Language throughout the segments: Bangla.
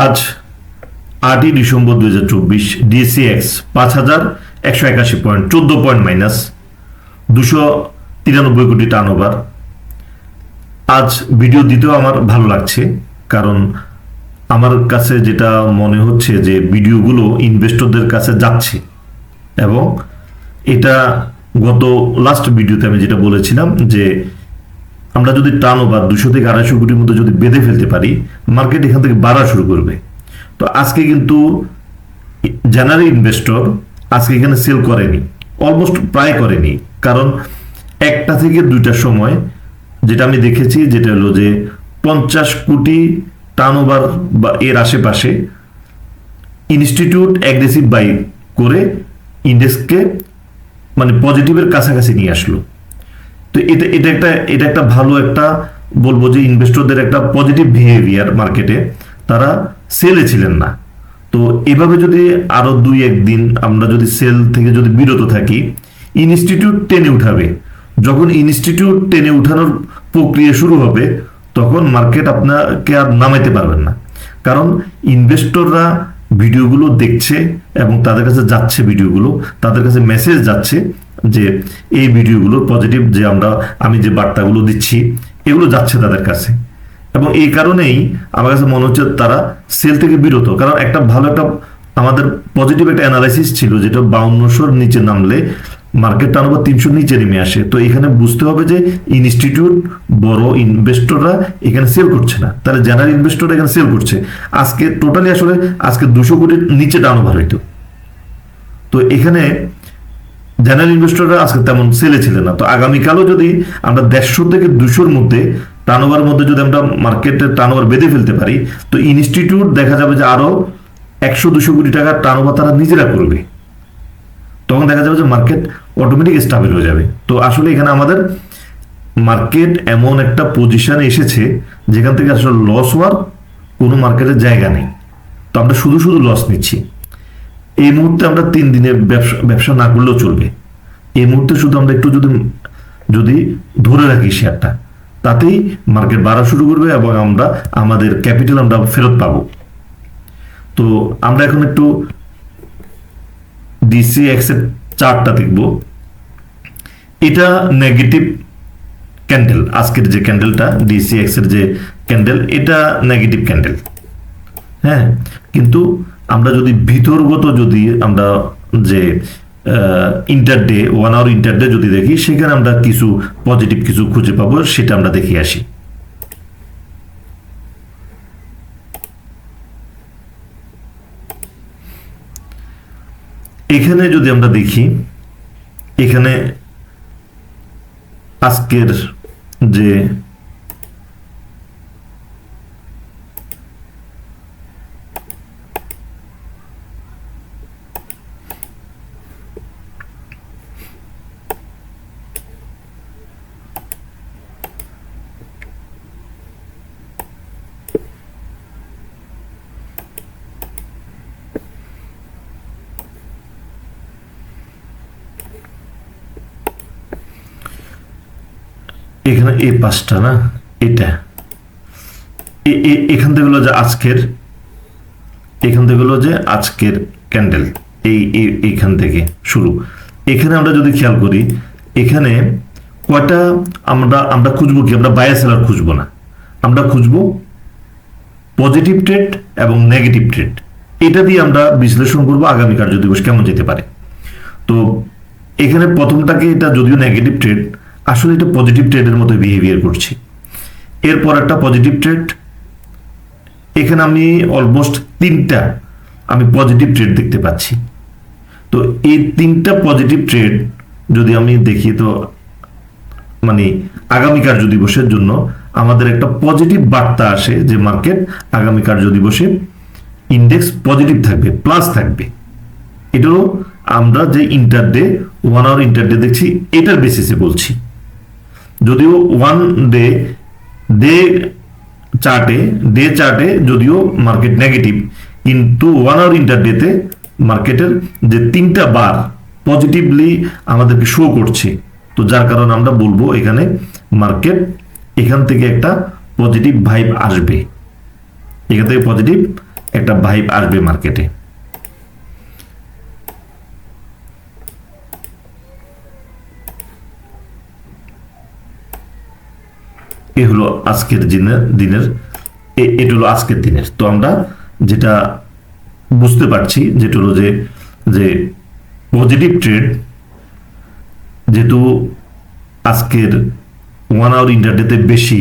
আজ আটই ডিসেম্বর দু হাজার চব্বিশ ডিএসিএক্স পাঁচ হাজার একশো একাশি পয়েন্ট চোদ্দ পয়েন্ট মাইনাস দুশো তিরানব্বই কোটি টার্ন ওভার আজ ভিডিও দিতেও আমার ভালো লাগছে, কারণ আমার কাছে যেটা মনে হচ্ছে যে ভিডিওগুলো ইনভেস্টরদের কাছে যাচ্ছে। এবং এটা গত লাস্ট ভিডিওতে আমি যেটা বলেছিলাম যে আমরা যদি টার্ন ওভার দুশো থেকে আড়াইশো কোটির মধ্যে যদি বেঁধে ফেলতে পারি মার্কেট এখান থেকে বাড়া শুরু করবে। তো আজকে কিন্তু জেনারেল ইনভেস্টর আজকে এখানে সেল করেনি অলমোস্ট প্রায় করেনি। কারণ একটা থেকে দুইটার সময় যেটা আমি দেখেছি, যেটা হলো যে পঞ্চাশ কোটি টার্ন ওভার বা এর আশেপাশে ইনস্টিটিউট অ্যাগ্রেসিভ বাই করে ইন্ডেক্সকে মানে পজিটিভের কাছাকাছি নিয়ে আসলো। তো এটা এটা একটা এটা একটা ভালো একটা বলব যে ইনভেস্টরদের একটা পজিটিভ বিহেভিয়ার মার্কেটে তারা সেলে ছিলেন না। তো এভাবে যদি আরও দুই একদিন আমরা যদি সেল থেকে যদি বিরত থাকি ইনস্টিটিউট টেনে উঠাবে। যখন ইনস্টিটিউট টেনে উঠানোর প্রক্রিয়া শুরু হবে, তখন মার্কেট আপনাকে আর নামাইতে পারবেন না। কারণ ইনভেস্টররা ভিডিওগুলো দেখছে এবং তাদের কাছে যাচ্ছে ভিডিওগুলো তাদের কাছে মেসেজ যাচ্ছে যে এই ভিডিওগুলোর পজিটিভ যে আমরা, আমি যে বার্তাগুলো দিচ্ছি, এগুলো যাচ্ছে তাদের কাছে। এবং এই কারণেই আমার কাছে মনে হচ্ছে তারা সেল থেকে বিরত। কারণ একটা ভালো একটা আমাদের পজিটিভ একটা অ্যানালাইসিস ছিল যেটা বাউন্নশোর নিচে নামলে মার্কেট টার্নওভার তিনশো নিচে নেমে আসে। তো এখানে বুঝতে হবে যে ইনস্টিটিউট বড় ইনভেস্টররা এখানে সেল করছে না। তাহলে জেনারেল ইনভেস্টররা এখানে সেল করছে। আজকে টোটালি আসলে, আজকে দুশো কোটির নিচে টার্নওভার হইতো তো এখানে জেনারেল ইনভেস্টররা আজকে তেমন সেলে ছিলেন না। তো আগামীকালও যদি আমরা দেড়শো থেকে দুশোর মধ্যে টার্নওভার মধ্যে যদি আমরা মার্কেটের টার্নওভার বেঁধে ফেলতে পারি, তো ইনস্টিটিউট দেখা যাবে যে আরও একশো দুশো কোটি টাকার টার্নওভার তারা নিজেরা করবে। তখন দেখা যাবে যে মার্কেট অটোমেটিক স্টাবল হয়ে যাবে। তো আসলে এখানে আমাদের মার্কেট এমন একটা পজিশনে এসেছে, যেখান থেকে আসলে লস হওয়ার কোনো মার্কেটের জায়গা নেই। তো আমরা শুধু শুধু লস নিচ্ছি। এই মুহূর্তে আমরা তিন দিনে ব্যবসা ব্যবসা না করলেও চলবে। এই মুহূর্তে শুধু আমরা একটু যদি যদি ধরে রাখি শেয়ারটা, তাতেই মার্কেট বাড়া শুরু করবে এবং আমরা, আমাদের ক্যাপিটাল আমরা ফেরত পাবো। তো আমরা এখন একটু ডিসি এক্সের চার্টটা দেখব। এটা নেগেটিভ ক্যান্ডেল আজকের যে ক্যান্ডেলটা ডিসি এক্সের যে ক্যান্ডেল এটা নেগেটিভ ক্যান্ডেল হ্যাঁ কিন্তু আমরা যদি ভিতরগত যদি আমরা যে ইন্টারডে ওয়ান আওয়ার ইন্টারডে যদি দেখি, সেখানে আমরা কিছু পজিটিভ কিছু খুঁজে পাবো, সেটা আমরা দেখে আসি। এখানে যদি আমরা দেখি, এখানে আজকের যে এখানে এই পাঁচটা না, এটা। এ- এ- এখান থেকে হলো যে আজকের, এখান থেকে হলো যে আজকের ক্যান্ডেল এই, এই- এইখান থেকে শুরু। এখানে আমরা যদি খেয়াল করি, এখানে কয়টা আমরা আমরা খুঁজবো কি? আমরা বায়ার সেলার খুঁজবো না। আমরা খুঁজবো পজিটিভ ট্রেড এবং নেগেটিভ ট্রেড এটা দিয়ে আমরা বিশ্লেষণ করব আগামী কার্য দিবস কেমন যেতে পারে। তো এখানে প্রথমটাকে এটা যদিও নেগেটিভ ট্রেড আসলে এটা পজিটিভ ট্রেডের মতো বিহেভিয়ার করছি। এরপর একটা পজিটিভ ট্রেড এখানে আমি অলমোস্ট তিনটা আমি পজিটিভ ট্রেড দেখতে পাচ্ছি। তো এই তিনটা পজিটিভ ট্রেড যদি আমি দেখি তো মানে আগামী কার্য দিবসের জন্য আমাদের একটা পজিটিভ বার্তা আসে যে মার্কেট আগামী কার্য দিবসে ইন্ডেক্স পজিটিভ থাকবে প্লাস থাকবে। এটারও আমরা যে ইন্টারডে ওয়ান আওয়ার ইন্টারডে দেখছি, এটার বেসিসে বলছি। যদিও ওয়ান ডে ডে চার্টে ডে চার্টে যদিও মার্কেট নেগেটিভ কিন্তু ওয়ান আওয়ার ইন্টারডেতে মার্কেটের যে তিনটা বার পজিটিভলি আমাদেরকে শো করছে। তো যার কারণে আমরা বলব এখানে মার্কেট এখান থেকে একটা পজিটিভ ভাইব আসবে। এখান থেকে পজিটিভ একটা ভাইব আসবে মার্কেটে এ হলো আজকের দিনের দিনের এটা হলো আজকের দিনের। তো আমরা যেটা বুঝতে পারছি, যেটা হলো যে যে পজিটিভ ট্রেড যেহেতু আজকের ওয়ান আওয়ার ইন্টারডেতে বেশি,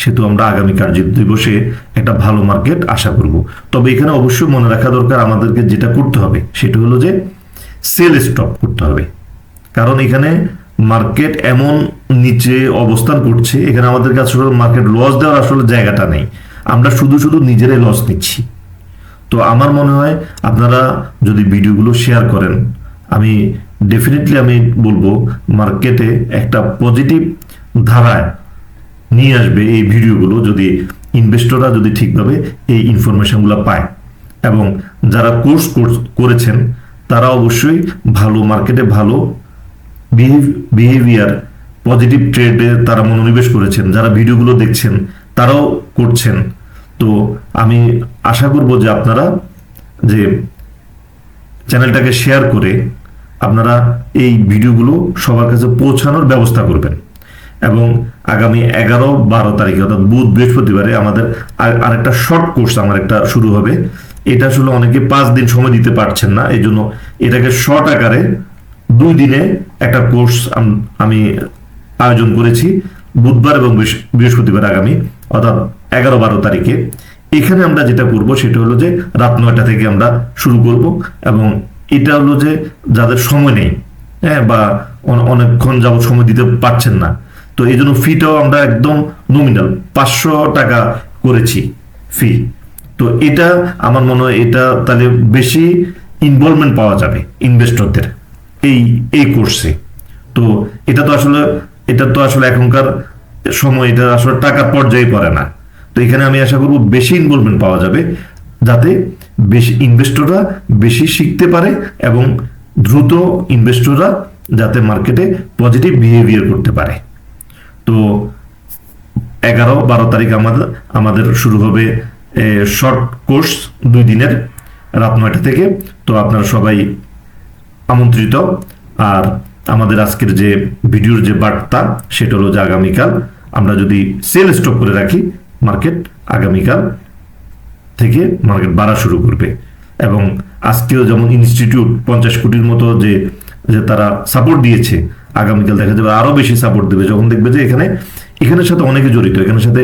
সেহেতু আমরা আগামী কার্য দিবসে একটা ভালো মার্কেট আশা করব। তবে এখানে অবশ্যই মনে রাখা দরকার আমাদেরকে যেটা করতে হবে, সেটা হলো যে সেল স্টপ করতে হবে। কারণ এখানে মার্কেট এমন নিচে অবস্থান করছে, এখানে আমাদের কাছে মার্কেট লস দেওয়ার আসলে জায়গাটা নেই। আমরা শুধু শুধু নিজেরাই লস নিচ্ছি। তো আমার মনে হয় আপনারা যদি ভিডিওগুলো শেয়ার করেন, আমি ডেফিনেটলি আমি বলব মার্কেটে একটা পজিটিভ ধারায় নিয়ে আসবে এই ভিডিওগুলো যদি ইনভেস্টররা যদি ঠিকভাবে এই ইনফরমেশনগুলো পায়। এবং যারা কোর্স করেছেন, তারা অবশ্যই ভালো মার্কেটে ভালো বিহেভিয়ার পজিটিভ ট্রেডে তারা মনোনিবেশ করেছেন, যারা ভিডিওগুলো দেখছেন, তারাও করছেন। তো আমি আশা করব যে আপনারা যে চ্যানেলটাকে শেয়ার করে আপনারা এই ভিডিওগুলো সবার কাছে পৌঁছানোর ব্যবস্থা করবেন। এবং আগামী এগারো বারো তারিখে, অর্থাৎ বুধ বৃহস্পতিবারে আমাদের আর- আরেকটা শর্ট কোর্স আমার একটা শুরু হবে। এটা আসলে অনেকে পাঁচ দিন সময় দিতে পারছেন না এই জন্য এটাকে শর্ট আকারে দুই দিনে একটা কোর্স আমি আয়োজন করেছি বুধবার এবং বৃহস্পতিবার আগামী, অর্থাৎ এগারো বারো তারিখে। এখানে আমরা যেটা করব সেটা হলো যে রাত নয়টা থেকে আমরা শুরু করব এবং এটা হলো যে যাদের সময় নেই হ্যাঁ বা অন- অনেকক্ষণ যাবত সময় দিতে পারছেন না, তো এই জন্য ফিটাও আমরা একদম নমিনাল পাঁচশো টাকা করেছি ফি তো এটা আমার মনে হয় এটা তাহলে বেশি ইনভলভমেন্ট পাওয়া যাবে ইনভেস্টরদের এই এই কোর্সে তো এটা তো আসলে এটা তো আসলে এখনকার সময়, এটা আসলে টাকার পর্যায়ে পড়ে না। তো এখানে আমি আশা করব বেশি ইনভলভমেন্ট পাওয়া যাবে, যাতে বেশি ইনভেস্টররা বেশি শিখতে পারে এবং দ্রুত ইনভেস্টররা যাতে মার্কেটে পজিটিভ বিহেভিয়ার করতে পারে। তো এগারো বারো তারিখ আমাদের আমাদের শুরু হবে শর্ট কোর্স দুই দিনের, রাত নয়টা থেকে। তো আপনারা সবাই আমন্ত্রিত। আর আমাদের আজকের যে ভিডিওর যে বার্তা, সেটা হলো যে আগামীকাল আমরা যদি সেল স্টপ করে রাখি মার্কেট আগামীকাল থেকে মার্কেট বাড়া শুরু করবে। এবং আজকেও যেমন ইনস্টিটিউট পঞ্চাশ কোটির মতো যে যে তারা সাপোর্ট দিয়েছে, আগামীকাল দেখা যাবে আরও বেশি সাপোর্ট দেবে। যখন দেখবে যে এখানে, এখানের সাথে অনেকে জড়িত, এখানের সাথে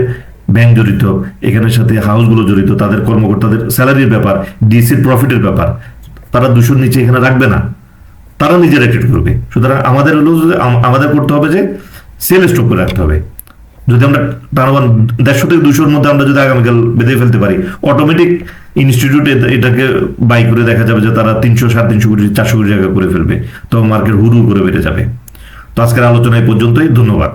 ব্যাংক জড়িত, এখানের সাথে হাউসগুলো জড়িত, তাদের কর্মকর্তাদের স্যালারির ব্যাপার ডিসির প্রফিটের ব্যাপার, তারা দুশোর নিচে এখানে রাখবে না। তারা নিজেরা ট্রেড করবে। সুতরাং আমাদের হলো আমাদের করতে হবে যে সেল স্টক করে রাখতে হবে। যদি আমরা তার দেড়শো থেকে দুশোর মধ্যে আমরা যদি আগামীকাল বেঁধে ফেলতে পারি অটোমেটিক ইনস্টিটিউট এটাকে বাই করে দেখা যাবে যে তারা তিনশো, সাড়ে তিনশো কোটি, চারশো কোটি টাকা করে ফেলবে। তো মার্কেট হুড়ু করে বেড়ে যাবে। তো আজকের আলোচনা এই পর্যন্তই। ধন্যবাদ।